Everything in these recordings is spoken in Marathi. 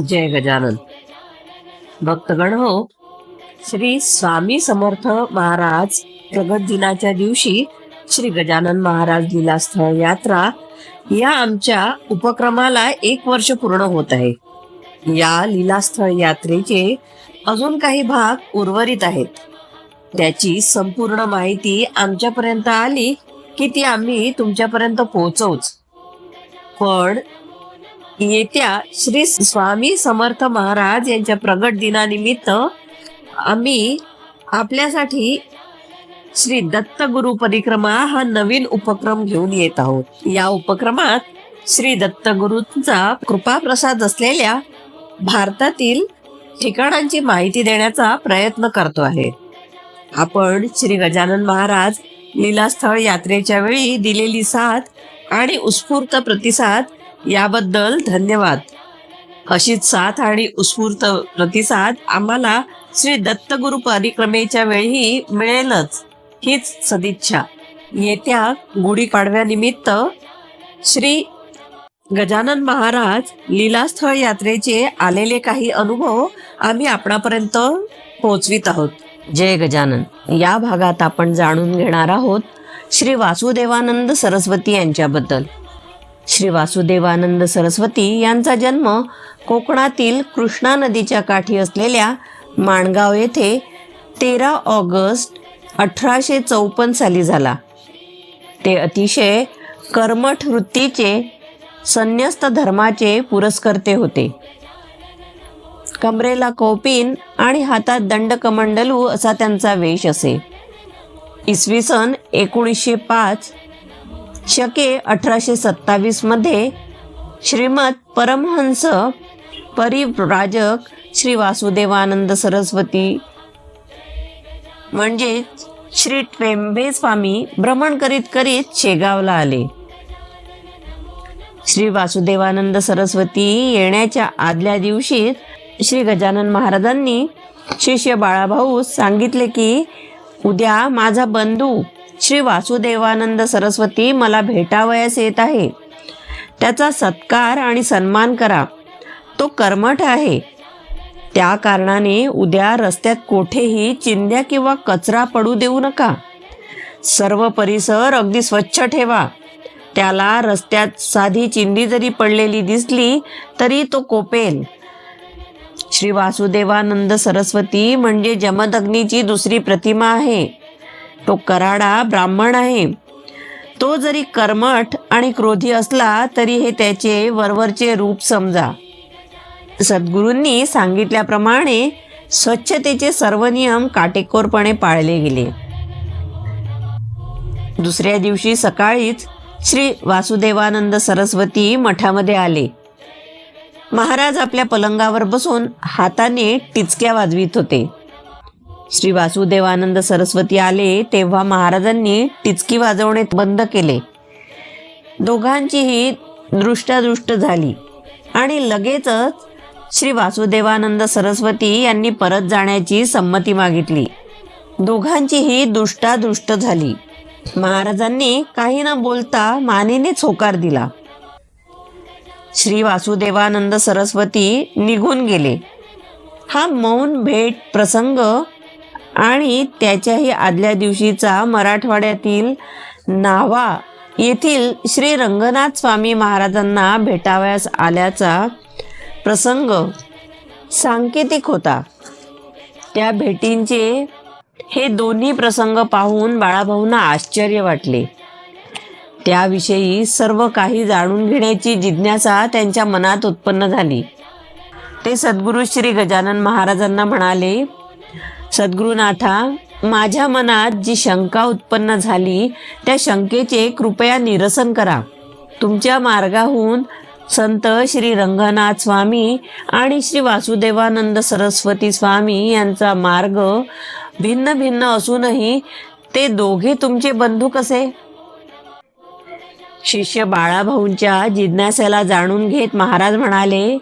जय गजानन. भक्तगण हो श्री स्वामी समर्थ महाराज प्रगत दिनाच्या दिवशी श्री गजानन महाराज लीलास्थळ यात्रा या आमच्या उपक्रमाला एक वर्ष पूर्ण होत आहे. या लीलास्थळ यात्रेचे अजून काही भाग उर्वरित आहेत. त्याची संपूर्ण माहिती आमच्यापर्यंत आली की ती आम्ही तुमच्यापर्यंत पोहोचवूच. पण येत्या श्री स्वामी समर्थ महाराज यांच्या प्रगट दिनानिमित्त आम्ही आपल्यासाठी श्री दत्त गुरु परिक्रमा हा नवीन उपक्रम घेऊन येत आहोत. या उपक्रमात श्री दत्त गुरूंचा कृपा प्रसाद असलेल्या भारतातील ठिकाणांची माहिती देण्याचा प्रयत्न करतो आहे. आपण श्री गजानन महाराज लीलास्थळ यात्रेच्या वेळी दिलेली साथ आणि उत्स्फूर्त प्रतिसाद याबद्दल धन्यवाद. अशीच साथ आणि उत्स्फूर्त प्रतिसाद आम्हाला श्री दत्तगुरु परिक्रमेच्या वेळी मिळेलच हीच सदिच्छा. येत्या गुढीपाडव्यानिमित्त श्री गजानन महाराज लीलास्थळ यात्रेचे आलेले काही अनुभव आम्ही आपणापर्यंत पोहोचवित आहोत. जय गजानन. या भागात आपण जाणून घेणार आहोत श्री वासुदेवानंद सरस्वती यांच्याबद्दल. श्री वासुदेवानंद सरस्वती यांचा जन्म कोकणातील कृष्णा नदीच्या काठी असलेल्या माणगाव येथे तेरा ऑगस्ट अठराशे चौपन्न साली झाला. ते अतिशय कर्मठ वृत्तीचे संन्यस्त धर्माचे पुरस्कर्ते होते. कमरेला कौपिन आणि हातात दंडकमंडलू असा त्यांचा वेश असे. इसवी सन एकोणीसशे पाच शके अठराशे सत्तावीसमध्ये श्रीमद परमहंस परिव्राजक श्री वासुदेवानंद सरस्वती म्हणजे श्री ट्वेंबे स्वामी भ्रमण करीत करीत शेगावला आले. श्री वासुदेवानंद सरस्वती येण्याच्या आदल्या दिवशी श्री गजानन महाराजांनी शिष्य बाळाभाऊ सांगितले की उद्या माझा बंधू श्री वासुदेवानंद सरस्वती मला भेटावयास येत आहे. त्याचा सत्कार आणि सन्मान करा. तो कर्मठ आहे. त्या कारणाने उद्या रस्त्यात कोठेही चिंध्या किंवा कचरा पडू देऊ नका. सर्व परिसर अगदी स्वच्छ ठेवा. त्याला रस्त्यात साधी चिंदी जरी पडलेली दिसली तरी तो कोपेल. श्री वासुदेवानंद सरस्वती म्हणजे जमदग्नीची दुसरी प्रतिमा आहे. तो कराडा ब्राह्मण आहे. तो जरी कर्मठ आणि क्रोधी असला तरी हे त्याचे वरवरचे रूप समजा. सद्गुरूंनी सांगितल्याप्रमाणे स्वच्छतेचे सर्व नियम काटेकोरपणे पाळले गेले. दुसऱ्या दिवशी सकाळीच श्री वासुदेवानंद सरस्वती मठामध्ये आले. महाराज आपल्या पलंगावर बसून हाताने टिचक्या वाजवीत होते. श्री वासुदेवानंद सरस्वती आले तेव्हा महाराजांनी टिचकी वाजवणे बंद केले. दोघांचीही दृष्टादृष्ट झाली आणि लगेचच श्री वासुदेवानंद सरस्वती यांनी परत जाण्याची संमती मागितली. दोघांचीही दुष्टादृष्ट झाली. महाराजांनी काही न बोलता मानेनेच होकार दिला. श्री वासुदेवानंद सरस्वती निघून गेले. हा मौन भेट प्रसंग आणि त्याच्याही आदल्या दिवशीचा मराठवाड्यातील नावा येथील श्री रंगनाथ स्वामी महाराजांना भेटावयास आल्याचा प्रसंग सांकेतिक होता. त्या भेटींचे हे दोन्ही प्रसंग पाहून बाळाभाऊंना आश्चर्य वाटले. त्याविषयी सर्व काही जाणून घेण्याची जिज्ञासा त्यांच्या मनात उत्पन्न झाली. ते सद्गुरू श्री गजानन महाराजांना म्हणाले सद्गुरुनाथा माझ्या मनात जी शंका उत्पन्न झाली त्या शंकेचे कृपया निरसन करा. तुमच्या मार्गाहून संत श्री रंगनाथ स्वामी आणि श्री वासुदेवानंद सरस्वती स्वामी यांचा मार्ग भिन्न भिन्न असूनही ते दोघे तुमचे बंधू कसे? शिष्य बाळाभाऊंच्या जिज्ञासेला जाणून घेत महाराज म्हणाले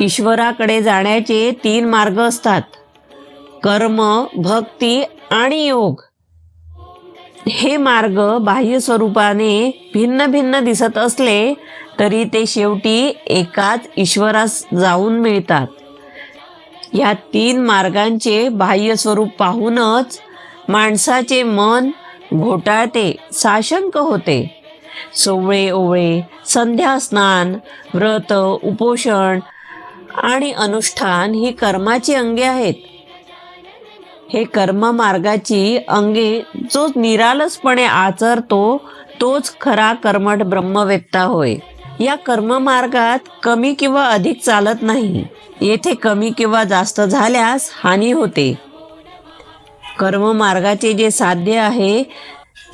ईश्वराकडे जाण्याचे तीन मार्ग असतात. कर्म भक्ती आणि योग. हे मार्ग बाह्य स्वरूपाने भिन्न भिन्न दिसत असले तरी ते शेवटी एकाच ईश्वरास जाऊन मिळतात. या तीन मार्गांचे बाह्य स्वरूप पाहूनच माणसाचे मन घोटाळते साशंक होते. सोवळे ओवळे संध्या स्नान व्रत उपोषण आणि अनुष्ठान ही कर्माची अंगे आहेत. हे कर्म मार्गाची अंगे जो निरालसपणे आचरतो तोच खरा कर्मठ ब्रह्मवेत्ता होय. या कर्म मार्गात कमी किंवा अधिक चालत नाही. येथे कमी किंवा जास्त झाल्यास हानी होते. कर्म मार्गाचे जे साध्य आहे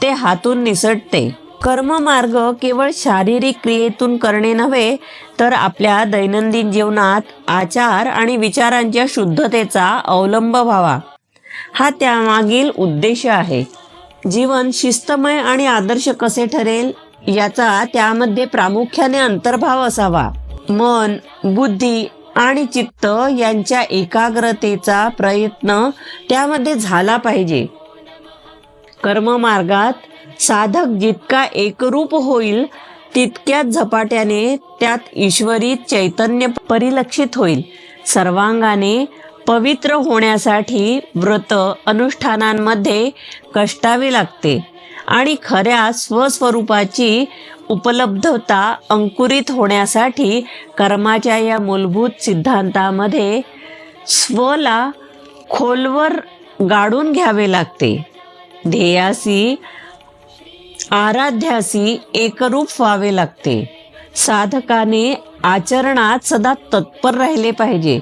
ते हातून निसटते. कर्म मार्ग केवळ शारीरिक क्रियेतून करणे नव्हे तर आपल्या दैनंदिन जीवनात आचार आणि विचारांच्या शुद्धतेचा अवलंब व्हावा. हा त्यामागील उद्देश आहे. जीवन शिस्तमय आणि आदर्श कसे ठरेल? याचा त्यामध्ये प्रामुख्याने अंतर्भाव असावा. मन बुद्धी आणि चित्त यांच्या एकाग्रतेचा प्रयत्न त्यामध्ये झाला पाहिजे. कर्ममार्गात साधक जितका एकरूप होईल तितक्याच झपाट्याने त्यात ईश्वरी चैतन्य परिलक्षित होईल. सर्वांगाने पवित्र होण्यासाठी व्रत अनुष्ठानांमध्ये कष्टावे लागते आणि खऱ्या स्वस्वरूपाची उपलब्धता अंकुरित होण्यासाठी कर्माच्या या मूलभूत सिद्धांतामध्ये स्वला खोलवर गाडून घ्यावे लागते. ध्येयासी आराध्यासी एकरूप व्हावे लागते. साधकाने आचरणात सदा तत्पर राहिले पाहिजे.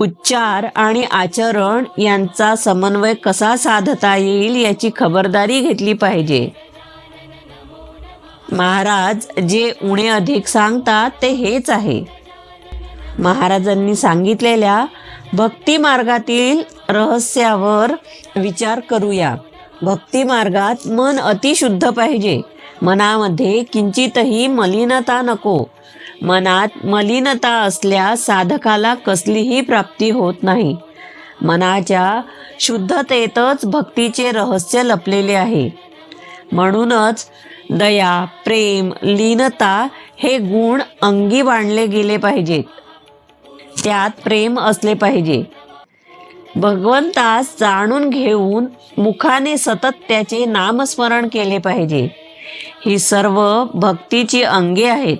उच्चार आणि आचरण यांचा समन्वय कसा साधता येईल याची खबरदारी घेतली पाहिजे. महाराज जे उणे अधिक सांगतात ते हेच आहे. महाराजांनी सांगितलेल्या भक्ती मार्गातील रहस्यावर विचार करूया. भक्ती मार्गात मन अतिशुद्ध पाहिजे. मनामध्ये किंचितही मलिनता नको. मनात मलिनता असल्यास साधकाला कसलीही प्राप्ती होत नाही. मनाच्या शुद्धतेतच भक्तीचे रहस्य लपलेले आहे. म्हणूनच दया प्रेम लीनता हे गुण अंगी बांधले गेले पाहिजेत. त्यात प्रेम असले पाहिजे. भगवंतास जाणून घेऊन मुखाने सतत त्याचे नामस्मरण केले पाहिजे. ही सर्व भक्तीची अंगे आहेत.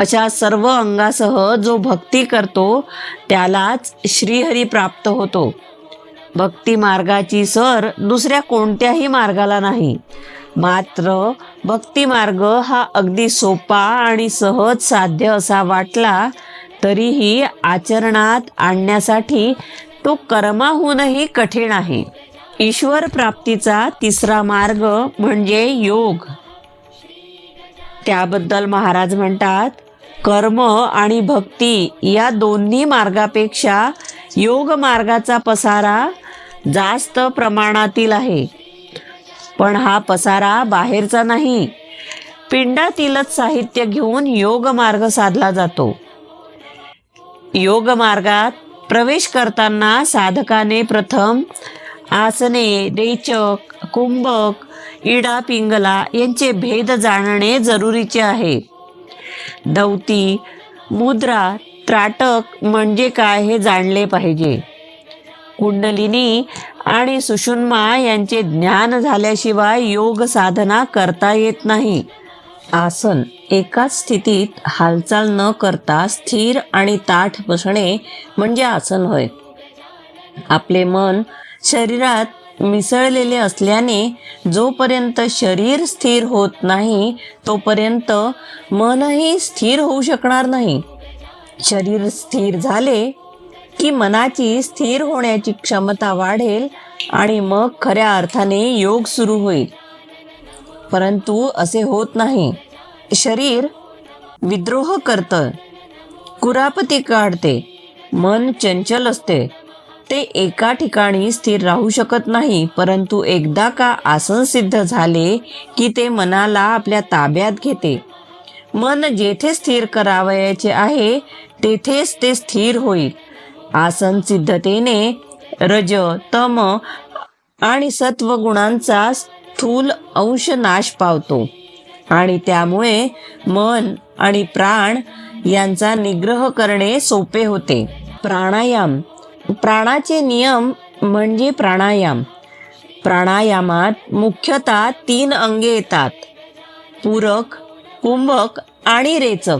अशा सर्व अंगासह जो भक्ती करतो त्यालाच श्रीहरी प्राप्त होतो. भक्ती मार्गाची सर दुसऱ्या कोणत्याही मार्गाला नाही. मात्र भक्ती मार्ग हा अगदी सोपा आणि सहज साध्य असा वाटला तरीही आचरणात आणण्यासाठी तो कर्माहूनही कठीण आहे. ईश्वर प्राप्तीचा तिसरा मार्ग म्हणजे योग. त्याबद्दल महाराज म्हणतात कर्म आणि भक्ती या दोन्ही मार्गापेक्षा योग मार्गाचा पसारा जास्त प्रमाणातील आहे. पण हा पसारा बाहेरचा नाही. पिंडातीलच साहित्य घेऊन योग मार्ग साधला जातो. योग मार्गात प्रवेश करताना साधकाने प्रथम आसने रेचक कुंभक इडा पिंगला यांचे भेद जाणणे जरुरीचे आहे. दौती मुद्रा त्राटक म्हणजे काय हे जाणले पाहिजे. कुंडलिनी आणि सुषुन्मा यांचे ज्ञान झाल्याशिवाय योग साधना करता येत नाही. आसन एकाच स्थितीत हालचाल न करता स्थिर आणि ताठ बसणे म्हणजे आसन होय. आपले मन शरीरात मिसळलेले असल्याने जोपर्यंत शरीर स्थिर होत नाही तोपर्यंत मनही स्थिर होऊ शकणार नाही. शरीर स्थिर झाले की मनाची स्थिर होण्याची क्षमता वाढेल आणि मग खऱ्या अर्थाने योग सुरू होईल. परंतु असे होत नाही. शरीर विद्रोह करतं. कुरापती काढते. मन चंचल असते. ते एका ठिकाणी स्थिर राहू शकत नाही परंतु एकदा का आसन सिद्ध झाले की ते मनाला आपल्या ताब्यात घेते. मन जेथे स्थिर करावयाचे आहे तेथेच ते स्थिर होईल. आसन सिद्धतेने रज तम आणि सत्व गुणांचा स्थूल अंश नाश पावतो. आणि त्यामुळे मन आणि प्राण यांचा निग्रह करणे सोपे होते. प्राणायाम प्राणाचे नियम म्हणजे प्राणायाम. प्राणायामात मुख्यतः तीन अंगे येतात. पूरक कुंभक आणि रेचक.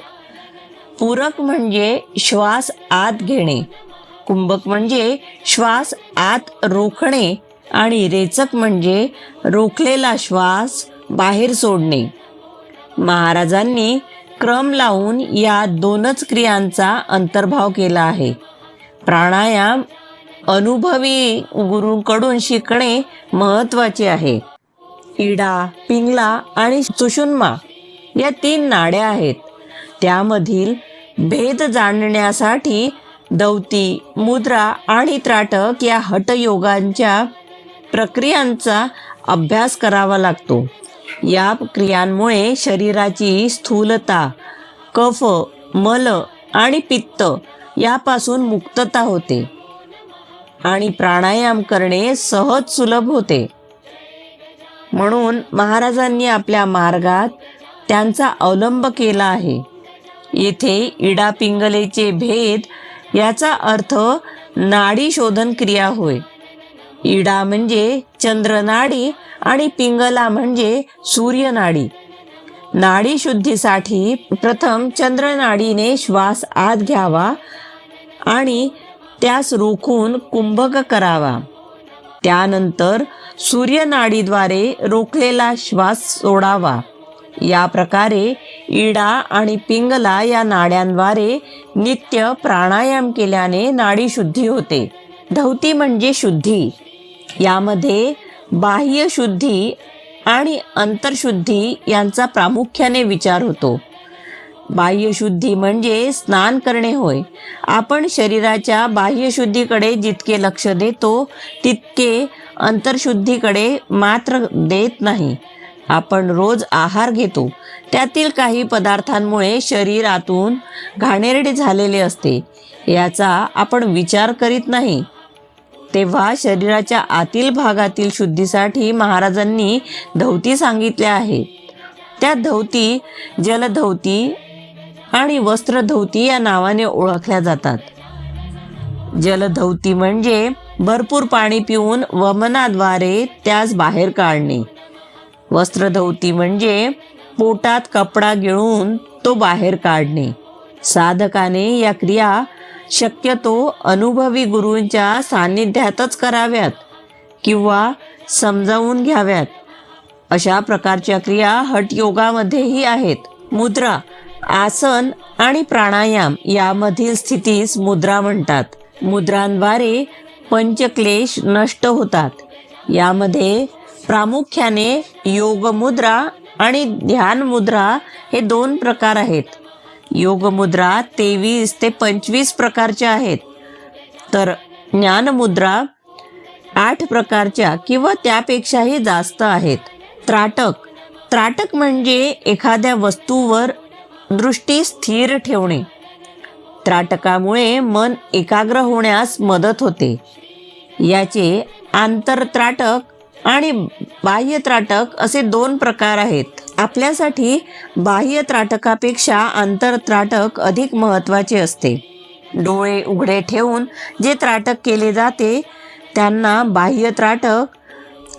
पूरक म्हणजे श्वास आत घेणे. कुंभक म्हणजे श्वास आत रोखणे आणि रेचक म्हणजे रोखलेला श्वास बाहेर सोडणे. महाराजांनी क्रम लावून या दोनच क्रियांचा अंतर्भाव केला आहे. प्राणायाम अनुभवी गुरूंकडून शिकणे महत्त्वाचे आहे. इडा पिंगला आणि सुषुन्मा या तीन नाड्या आहेत. त्यामधील भेद जाणण्यासाठी दौती मुद्रा आणि त्राटक या हटयोगांच्या प्रक्रियांचा अभ्यास करावा लागतो. या क्रियांमुळे शरीराची स्थूलता कफ मल आणि पित्त यापासून मुक्तता होते आणि प्राणायाम करणे सहज सुलभ होते. म्हणून महाराजांनी आपल्या मार्गात त्यांचा अवलंब केला आहे. येथे इडा पिंगलेचे भेद याचा अर्थ नाडी शोधन क्रिया होय. इडा म्हणजे चंद्रनाडी आणि पिंगला म्हणजे सूर्यनाडी. नाडी शुद्धीसाठी प्रथम चंद्रनाडीने श्वास आत घ्यावा आणि त्यास रोखून कुंभक करावा. त्यानंतर सूर्यनाडीद्वारे रोखलेला श्वास सोडावा. या प्रकारे इडा आणि पिंगला या नाड्यांद्वारे नित्य प्राणायाम केल्याने नाडी शुद्धी होते. धौती म्हणजे शुद्धी. यामध्ये बाह्य शुद्धी आणि अंतरशुद्धी यांचा प्रामुख्याने विचार होतो. बाह्यशुद्धी म्हणजे स्नान करणे होय. आपण शरीराच्या बाह्यशुद्धीकडे जितके लक्ष देतो तितके अंतरशुद्धीकडे मात्र देत नाही. आपण रोज आहार घेतो. त्यातील काही पदार्थांमुळे शरीरातून घाणेरडे झालेले असते. याचा आपण विचार करीत नाही. तेव्हा शरीराच्या आतील भागातील शुद्धीसाठी महाराजांनी धवती सांगितल्या आहेत त्या धवती जलधवती आणि वस्त्रधवती या नावाने ओळखल्या जातात. जलधवती म्हणजे भरपूर पाणी पिऊन वमनाद्वारे त्यास बाहेर काढणे. वस्त्रधवती म्हणजे पोटात कपडा गिळून तो बाहेर काढणे. साधकाने या क्रिया शक्यतो अनुभवी गुरूंच्या सान्निध्यातच कराव्यात किंवा समजावून घ्याव्यात. अशा प्रकारच्या क्रिया हटयोगामध्येही आहेत. मुद्रा आसन आणि प्राणायाम यामधील स्थितीस मुद्रा म्हणतात. मुद्रांद्वारे पंचक्लेश नष्ट होतात. यामध्ये प्रामुख्याने योगमुद्रा आणि ध्यान मुद्रा हे दोन प्रकार आहेत. योगमुद्रा तेवीस ते पंचवीस प्रकारच्या आहेत. तर ज्ञानमुद्रा आठ प्रकारच्या किंवा त्यापेक्षाही जास्त आहेत. त्राटक. त्राटक म्हणजे एखाद्या वस्तूवर दृष्टी स्थिर ठेवणे. त्राटकामुळे मन एकाग्र होण्यास मदत होते. याचे आंतरत्राटक आणि बाह्य त्राटक असे दोन प्रकार आहेत. आपल्यासाठी बाह्य त्राटकापेक्षा आंतरत्राटक अधिक महत्त्वाचे असते. डोळे उघडे ठेवून जे त्राटक केले जाते त्यांना बाह्य त्राटक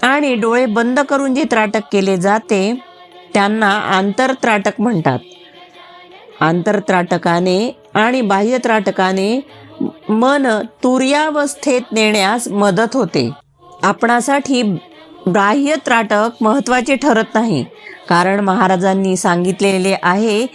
आणि डोळे बंद करून जे त्राटक केले जाते त्यांना आंतरत्राटक म्हणतात. आंतरत्राटकाने आणि बाह्य त्राटकाने मन तुर्यावस्थेत नेण्यास मदत होते. आपणासाठी बाह्य त्राटक महत्त्वाचे ठरत नाही. कारण महाराजांनी सांगितलेले आहे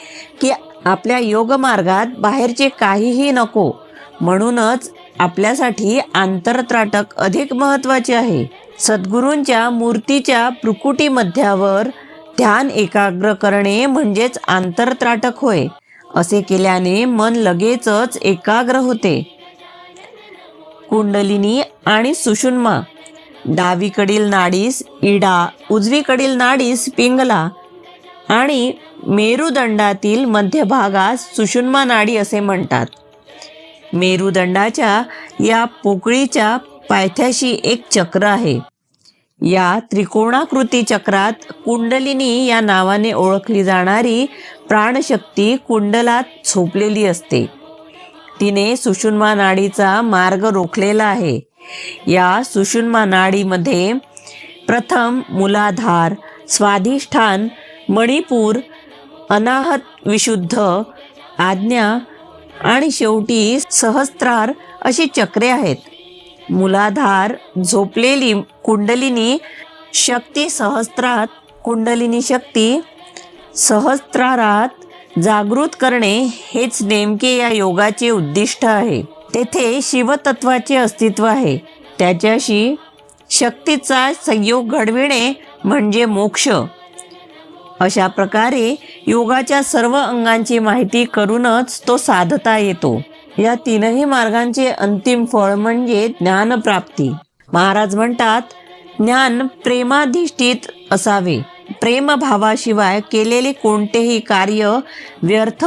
की आपल्या योगमार्गात बाहेरचे काहीही नको. म्हणूनच आपल्यासाठी आंतरत्राटक अधिक महत्त्वाचे आहे. सद्गुरूंच्या मूर्तीच्या प्रकुटी मध्यावर ध्यान एकाग्र करणे म्हणजेच आंतरत्राटक होय असे केल्याने मन लगेचच एकाग्र होते. कुंडलिनी आणि सुषुन्मा डावीकडील नाडीस इडा उजवीकडील नाडीस पिंगला आणि मेरुदंडातील मध्यभागास सुषुन्मा नाडी असे म्हणतात. मेरुदंडाच्या या पोकळीच्या पायथ्याशी एक चक्र आहे. या त्रिकोणाकृती चक्रात कुंडलिनी या नावाने ओळखली जाणारी प्राणशक्ती कुंडलात झोपलेली असते. तिने सुषुन्मा नाडीचा मार्ग रोखलेला आहे. या सुषुम्ना नाडीमध्ये प्रथम मूलाधार स्वाधिष्ठान मणिपूर अनाहत विशुद्ध आज्ञा आणि शेवटी सहस्त्रार अशी चक्रे आहेत. मुलाधार झोपलेली कुंडलिनी शक्ती सहस्त्रात कुंडलिनी शक्ती सहस्त्रारात जागृत करणे हेच नेमके या योगाचे उद्दिष्ट आहे. तेथे शिवतत्वाचे अस्तित्व आहे. त्याच्याशी शक्तीचा संयोग घडविणे म्हणजे मोक्ष. अशा प्रकारे योगाच्या सर्व अंगांची माहिती करूनच तो साधता येतो. या तीनही मार्गांचे अंतिम फळ म्हणजे ज्ञानप्राप्ती. महाराज म्हणतात ज्ञान प्रेमाधिष्ठित असावे. प्रेमभावाशिवाय केलेले कोणतेही कार्य व्यर्थ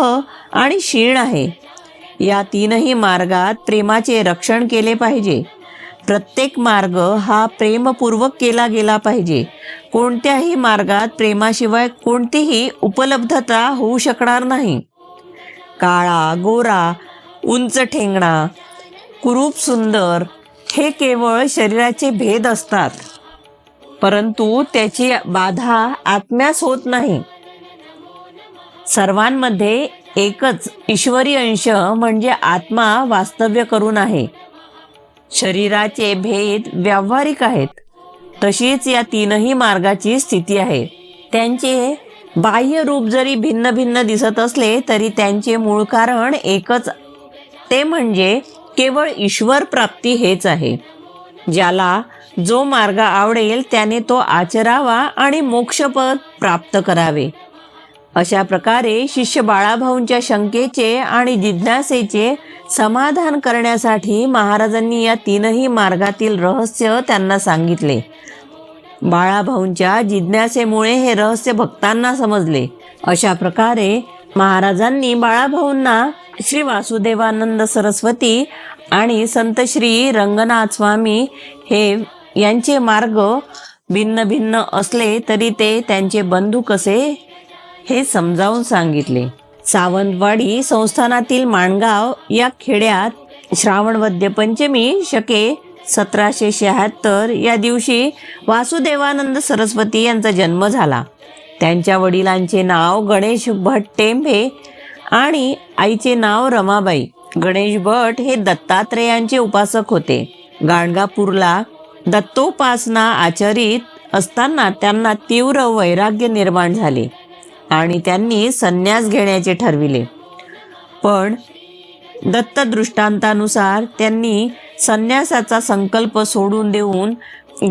आणि क्षीण आहे. या तीनही मार्गात प्रेमाचे रक्षण केले पाहिजे. प्रत्येक मार्ग हा प्रेमपूर्वक केला गेला पाहिजे. कोणत्याही मार्गात प्रेमाशिवाय कोणतीही उपलब्धता होऊ शकणार नाही. काळा गोरा उंच ठेंगणा कुरूप सुंदर हे केवळ शरीराचे भेद असतात. परंतु त्याची बाधा आत्म्यास होत नाही. सर्वांमध्ये एकच ईश्वरी अंश म्हणजे आत्मा वास्तव्य करून आहे. शरीराचे भेद व्यावहारिक आहेत. तशीच या तीनही मार्गाची स्थिती आहे. त्यांचे बाह्य रूप जरी भिन्न भिन्न दिसत असले तरी त्यांचे मूळ कारण एकच ते म्हणजे केवळ ईश्वर प्राप्ती हेच आहे. ज्याला जो मार्ग आवडेल त्याने तो आचरावा आणि मोक्षपद प्राप्त करावे. अशा प्रकारे शिष्य बाळाभाऊंच्या शंकेचे आणि जिज्ञासेचे समाधान करण्यासाठी महाराजांनी या तीनही मार्गातील रहस्य त्यांना सांगितले. बाळाभाऊंच्या जिज्ञासेमुळे हे रहस्य भक्तांना समजले. अशा प्रकारे महाराजांनी बाळाभाऊंना श्री वासुदेवानंद सरस्वती आणि संत श्री रंगनाथ स्वामी हे यांचे मार्ग भिन्न भिन्न असले तरी ते त्यांचे बंधू कसे? हे समजावून सांगितले. सावंतवाडी संस्थानातील माणगाव या खेड्यात श्रावणवद्य पंचमी शके सतराशे शहात्तर या दिवशी वासुदेवानंद सरस्वती यांचा जन्म झाला. त्यांच्या वडिलांचे नाव गणेश भट टेंभे आणि आईचे नाव रमाबाई. गणेश भट हे दत्तात्रेयांचे उपासक होते. गाणगापूरला दत्तोपासना आचरित असताना त्यांना तीव्र वैराग्य निर्माण झाले. आणि त्यांनी संन्यास घेण्याचे ठरविले. पण दत्त दृष्टांतानुसार त्यांनी संन्यासाचा संकल्प सोडून देऊन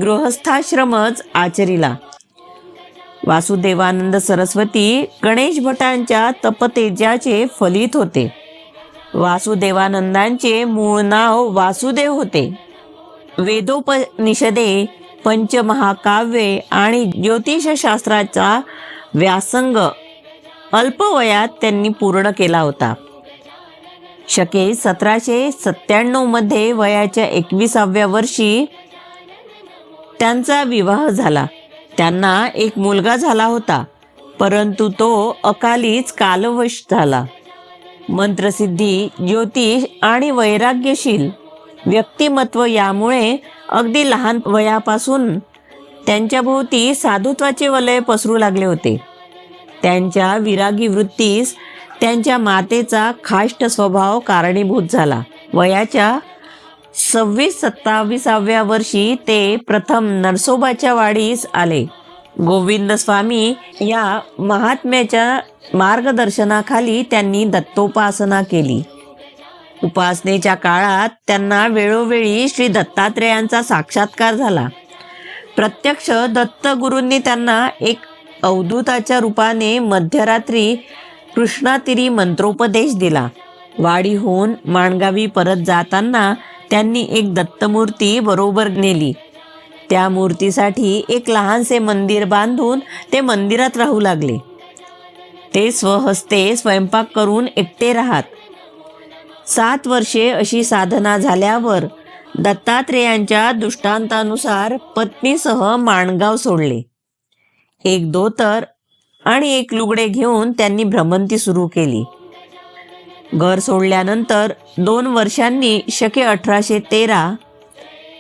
गृहस्थाश्रमच आचरिला. वासुदेवानंद सरस्वती गणेश भटांच्या तपतेजाचे फलित होते. वासुदेवानंदांचे मूळ नाव वासुदेव होते. वेदोपनिषदे पंचमहाकाव्ये आणि ज्योतिषशास्त्राचा व्यासंग. अल्पवयात त्यांनी पूर्ण केला होता. शके सतराशे सत्त्याण्णवमध्ये वयाच्या एकविसाव्या वर्षी त्यांचा विवाह झाला. त्यांना एक मुलगा झाला होता परंतु तो अकालीच कालवश झाला. मंत्रसिद्धी ज्योतिष आणि वैराग्यशील व्यक्तिमत्व यामुळे अगदी लहान वयापासून त्यांच्या भोवती साधुत्वाचे वलय पसरू लागले होते. त्यांच्या विरागी वृत्तीस त्यांच्या मातेचा खाष्ट स्वभाव कारणीभूत झाला. वयाच्या सव्वीस सत्तावीसाव्या वर्षी ते प्रथम नरसोबाच्या वाडीस आले. गोविंद स्वामी या महात्म्याच्या मार्गदर्शनाखाली त्यांनी दत्तोपासना केली. उपासनेच्या काळात त्यांना वेळोवेळी श्री दत्तात्रेयांचा साक्षात्कार झाला. प्रत्यक्ष दत्तगुरूंनी त्यांना एक अवधूताच्या रूपाने मध्यरात्री कृष्णातिरी मंत्रोपदेश दिला. वाडीहून माणगावी परत जाताना त्यांनी एक दत्तमूर्ती बरोबर नेली. त्या मूर्तीसाठी एक लहानसे मंदिर बांधून ते मंदिरात राहू लागले. ते स्वहस्ते स्वयंपाक करून एकटे राहत. सात वर्षे अशी साधना झाल्यावर दत्तात्रेयांच्या दृष्टांतानुसार पत्नीसह माणगाव सोडले. एक दोतर आणि एक लुगडे घेऊन त्यांनी भ्रमंती सुरू केली. घर सोडल्यानंतर दोन वर्षांनी शके अठराशे तेरा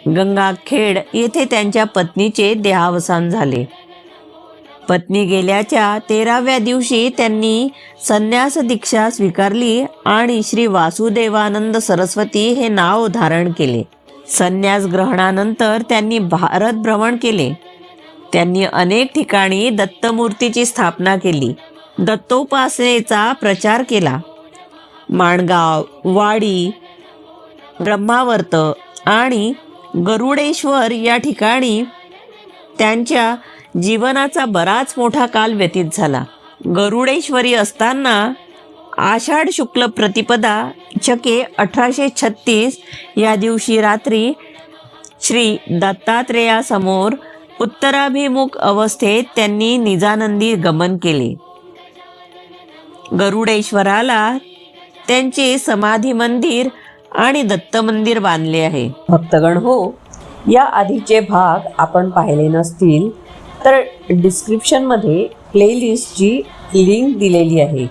गंगाखेड येथे त्यांच्या पत्नीचे देहावसान झाले. पत्नी गेल्याच्या तेराव्या दिवशी त्यांनी संन्यास दीक्षा स्वीकारली आणि श्री वासुदेवानंद सरस्वती हे नाव धारण केले. संन्यास ग्रहणानंतर त्यांनी भारत भ्रमण केले. त्यांनी अनेक ठिकाणी दत्तमूर्तीची स्थापना केली. दत्तोपासनेचा प्रचार केला. माणगाव वाडी ब्रह्मावर्त आणि गरुडेश्वर या ठिकाणी त्यांच्या जीवनाचा बराच मोठा काल व्यतीत झाला. गरुडेश्वरी असताना आषाढ शुक्ल प्रतिपदा चके अठराशे छत्तीस या दिवशी रात्री श्री दत्तात्रेयासमोर उत्तराभिमुख अवस्थेत त्यांनी निजानंदी गमन केले. गरुडेश्वराला त्यांचे समाधी मंदिर आणि दत्त मंदिर बांधले आहे. भक्तगण हो या आधीचे भाग आपण पाहिले नसतील तर डिस्क्रिप्शनमध्ये प्लेलिस्टची लिंक दिलेली आहे.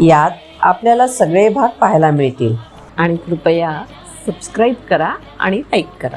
यात आपल्याला सगळे भाग पाहायला मिळतील. आणि कृपया सबस्क्राईब करा आणि लाईक करा.